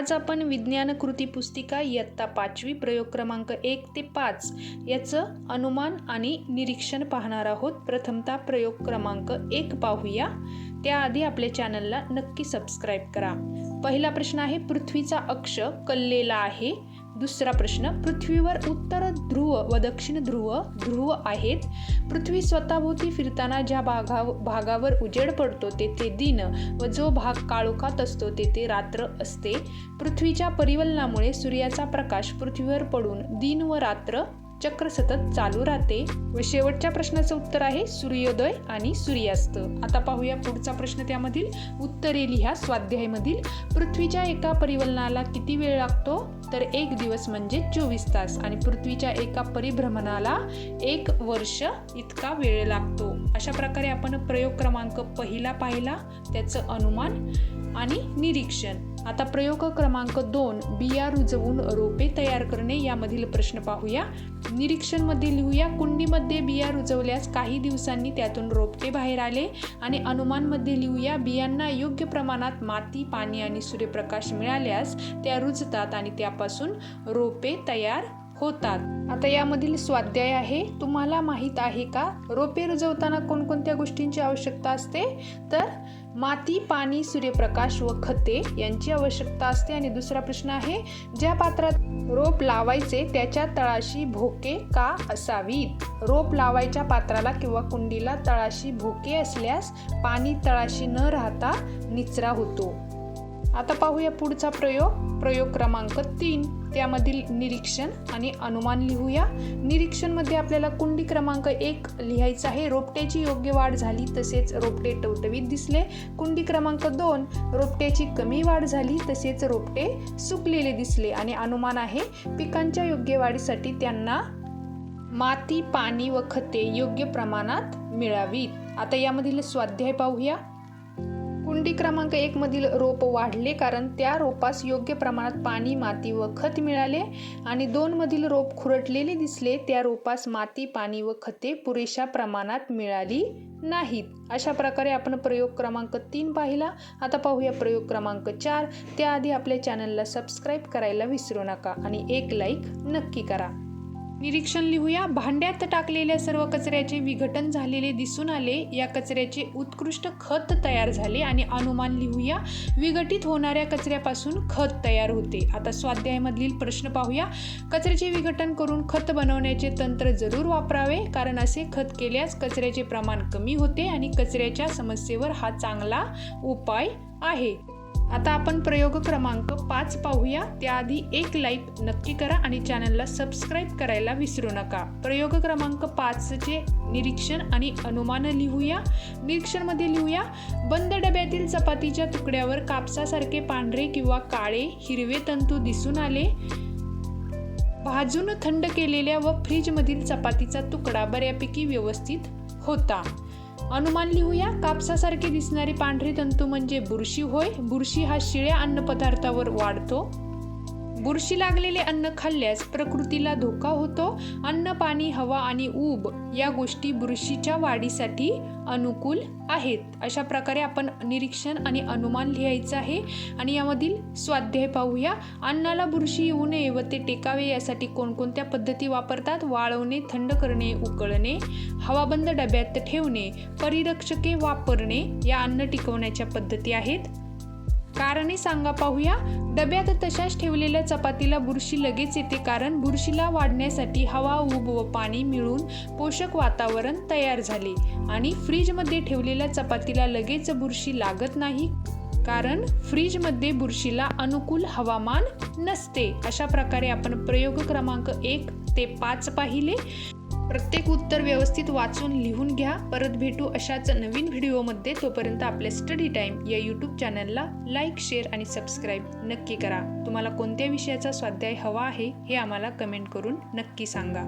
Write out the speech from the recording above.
आज आपण विज्ञान कृती पुस्तिका इयत्ता पाचवी प्रयोग क्रमांक एक ते पाच याचं अनुमान आणि निरीक्षण पाहणार आहोत. प्रथमतः प्रयोग क्रमांक एक पाहूया. त्याआधी आपल्या चॅनलला नक्की सबस्क्राईब करा. पहिला प्रश्न आहे पृथ्वीचा अक्ष कललेला आहे. दुसरा प्रश्न पृथ्वीवर उत्तर ध्रुव व दक्षिण ध्रुव ध्रुव आहेत. पृथ्वी स्वतःभोवती फिरताना ज्या भागा भागावर उजेड पडतो तेथे दिन व जो भाग काळोखात असतो तेथे रात्र असते. पृथ्वीच्या परिवलनामुळे सूर्याचा प्रकाश पृथ्वीवर पडून दिन व रात्र चक्र सतत चालू राहते. व शेवटच्या प्रश्नाचं उत्तर आहे सूर्योदय आणि सूर्यास्त. आता पाहूया पुढचा प्रश्न त्यामधील. उत्तरे लिहा स्वाध्यायमधील. पृथ्वीच्या एका परिवलनाला किती वेळ लागतो? तर एक दिवस म्हणजे चोवीस तास आणि पृथ्वीच्या एका परिभ्रमणाला एक वर्ष इतका वेळ लागतो. अशा प्रकारे आपण प्रयोग क्रमांक पहिला पाहिला त्याचं अनुमान आणि निरीक्षण. आता प्रयोग क्रमांक दोन बिया रुजवून रोपे तयार करणे यामधील प्रश्न पाहूया. निरीक्षणमध्ये लिहूया कुंडीमध्ये बिया रुजवल्यास काही दिवसांनी त्यातून रोपटे बाहेर आले. आणि अनुमानमध्ये लिहूया बियांना योग्य प्रमाणात माती पाणी आणि सूर्यप्रकाश मिळाल्यास त्या रुजतात आणि त्यापासून रोपे तयार होतात. आता यामधील स्वाध्याय आहे तुम्हाला माहीत आहे का? रोपे रुजवताना कोणकोणत्या गोष्टींची आवश्यकता असते? तर माती पाणी सूर्यप्रकाश व खते यांची आवश्यकता असते. आणि दुसरा प्रश्न आहे ज्या पात्रात रोप लावायचे त्याच्या तळाशी भोके का असावीत? रोप लावायच्या पात्राला किंवा कुंडीला तळाशी भोके असल्यास पाणी तळाशी न राहता निचरा होतो. आता पाहूया पुढचा प्रयोग. प्रयोग क्रमांक तीन. त्यामधील निरीक्षण आणि अनुमान लिहूया. निरीक्षणमध्ये आपल्याला कुंडी क्रमांक एक लिहायचं आहे. रोपट्याची योग्य वाढ झाली तसेच रोपटे टवटवीत दिसले. कुंडी क्रमांक दोन. रोपट्याची कमी वाढ झाली तसेच रोपटे सुकलेले दिसले आणि अनुमान आहे पिकांच्या योग्य वाढीसाठी त्यांना माती पाणी व खते योग्य प्रमाणात मिळावीत. आता यामधील स्वाध्याय पाहूया. कुंडी क्रमांक एक मधील रोप वाढले कारण त्या रोपास योग्य प्रमाणात पाणी माती व खत मिळाले आणि दोन मधील रोप खुरटलेले दिसले त्या रोपास माती पाणी व खते पुरेशा प्रमाणात मिळाली नाहीत. अशा प्रकारे आपण प्रयोग क्रमांक तीन पाहिला. आता पाहूया प्रयोग क्रमांक चार. त्याआधी आपल्या चॅनलला सबस्क्राईब करायला विसरू नका आणि एक लाईक नक्की करा. निरीक्षण लिहूया. भांड्यात टाकलेल्या सर्व कचऱ्याचे विघटन झालेले दिसून आले. या कचऱ्याचे उत्कृष्ट खत तयार झाले आणि अनुमान लिहूया. विघटित होणाऱ्या कचऱ्यापासून खत तयार होते. आता स्वाध्यायामधील प्रश्न पाहूया. कचऱ्याचे विघटन करून खत बनवण्याचे तंत्र जरूर वापरावे कारण असे खत केल्यास कचऱ्याचे प्रमाण कमी होते आणि कचऱ्याच्या समस्येवर हा चांगला उपाय आहे. आता आपण प्रयोग क्रमांक पाच पाहूया. त्याआधी एक लाईक नक्की करा आणि चॅनलला सबस्क्राईब करायला विसरू नका. प्रयोग क्रमांक पाचचे निरीक्षण आणि अनुमान लिहूया. निरीक्षणमध्ये लिहूया बंद डब्यातील चपातीच्या तुकड्यावर कापसासारखे पांढरे किंवा काळे हिरवे तंतू दिसून आले. भाजून थंड केलेल्या व फ्रीजमधील चपातीचा तुकडा बऱ्यापैकी व्यवस्थित होता. अनुमान लिहूया कापसासारखे दिसणारे पांढरे तंतू म्हणजे बुरशी होय. बुरशी हा शिळ्या अन्नपदार्थावर वाढतो. बुरशी लागलेले अन्न खाल्ल्यास प्रकृतीला धोका होतो. अन्न पाणी हवा आणि ऊब या गोष्टी बुरशीच्या वाढीसाठी अनुकूल आहेत. अशा प्रकारे आपण निरीक्षण आणि अनुमान लिहायचं आहे. आणि यामधील स्वाध्याय पाहूया. अन्नाला बुरशी येऊ नये व ते टेकावे यासाठी कोणकोणत्या पद्धती वापरतात? वाळवणे थंड करणे उकळणे हवाबंद डब्यात ठेवणे परिरक्षके वापरणे या अन्न टिकवण्याच्या पद्धती आहेत. कारणे सांगा पाहूया. डब्यात तशाच ठेवलेल्या चपातीला बुरशी लगेच येते कारण बुरशीला वाढण्यासाठी हवा ऊब व पाणी मिळून पोषक वातावरण तयार झाले आणि फ्रीजमध्ये ठेवलेल्या चपातीला लगेच बुरशी लागत नाही कारण फ्रीजमध्ये बुरशीला अनुकूल हवामान नसते. अशा प्रकारे आपण प्रयोग क्रमांक एक ते पाच पाहिले. प्रत्येक उत्तर व्यवस्थित वाचून लिहून घ्या. परत भेटू अशाच नवीन व्हिडिओमध्ये. तोपर्यंत आपल्या स्टडी टाईम या यूट्यूब चॅनलला लाईक शेअर आणि सबस्क्राईब नक्की करा. तुम्हाला कोणत्या विषयाचा स्वाध्याय हवा आहे हे आम्हाला कमेंट करून नक्की सांगा.